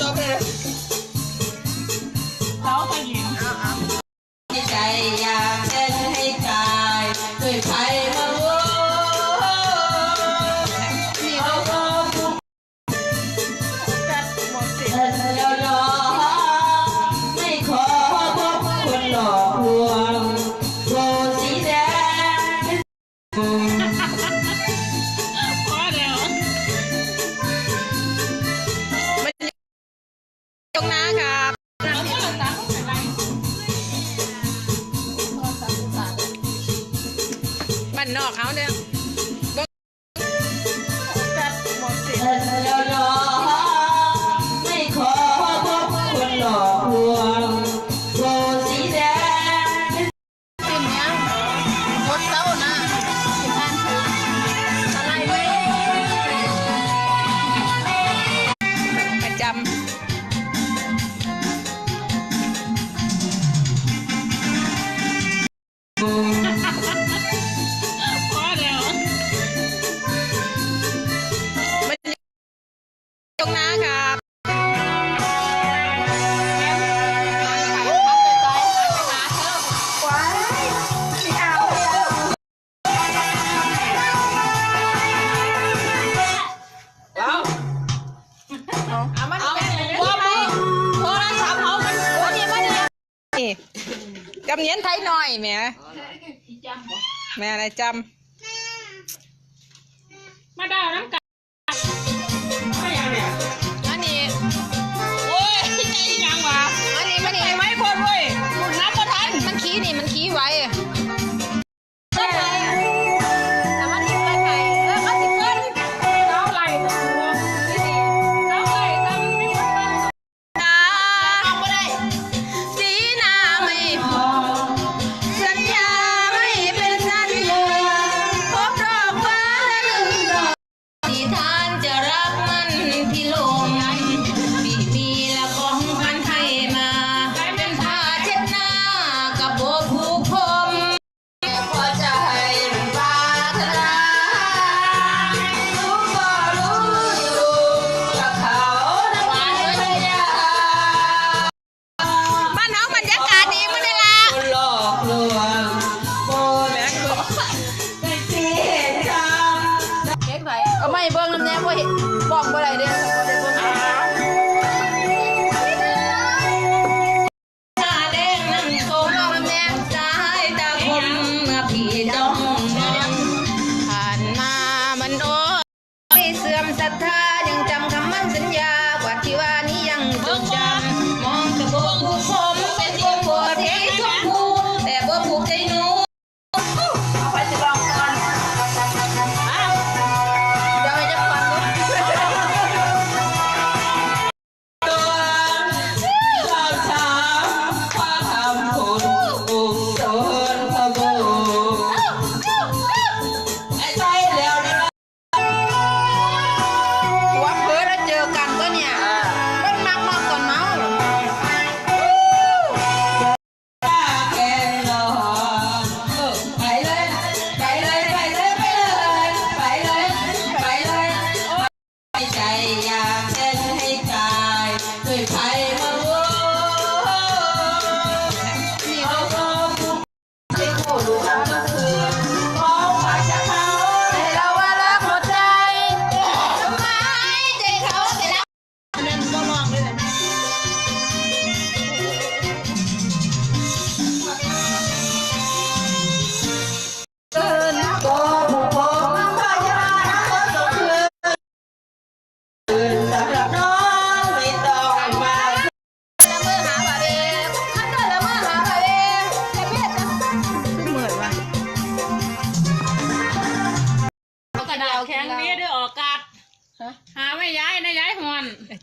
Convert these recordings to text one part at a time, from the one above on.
จบเลยแล้วก็ยิง อกเขาเนี่ย แม่แม่อะไรจำ มาด่าวน้ำกัน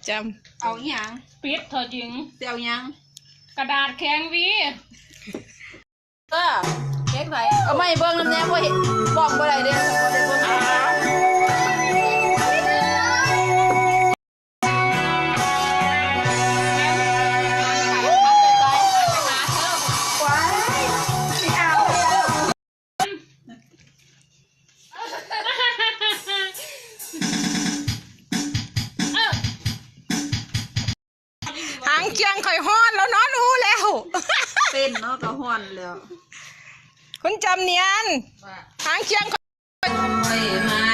จำเอาอย่างปิดเธอจริง เสียวยังกระดาษแข็งวีก็เค้กไหนเอาไม่เบิ้งน้ำแน่บ่เห็นบอกบ่ได้เด้อล้เมัจำเนียนทางเชียงคอยมา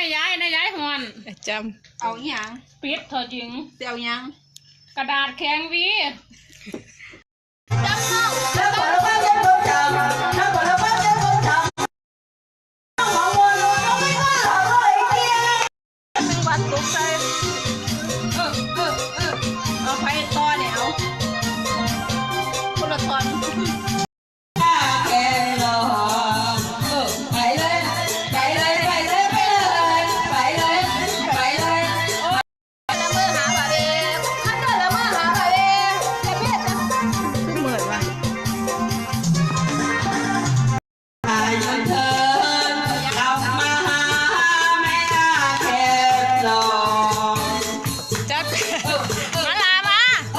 ไม่ยายนะยายหอนจำเอาหยังปิดเถอะจริง เตียวหยังกระดาษแข็งวีจำ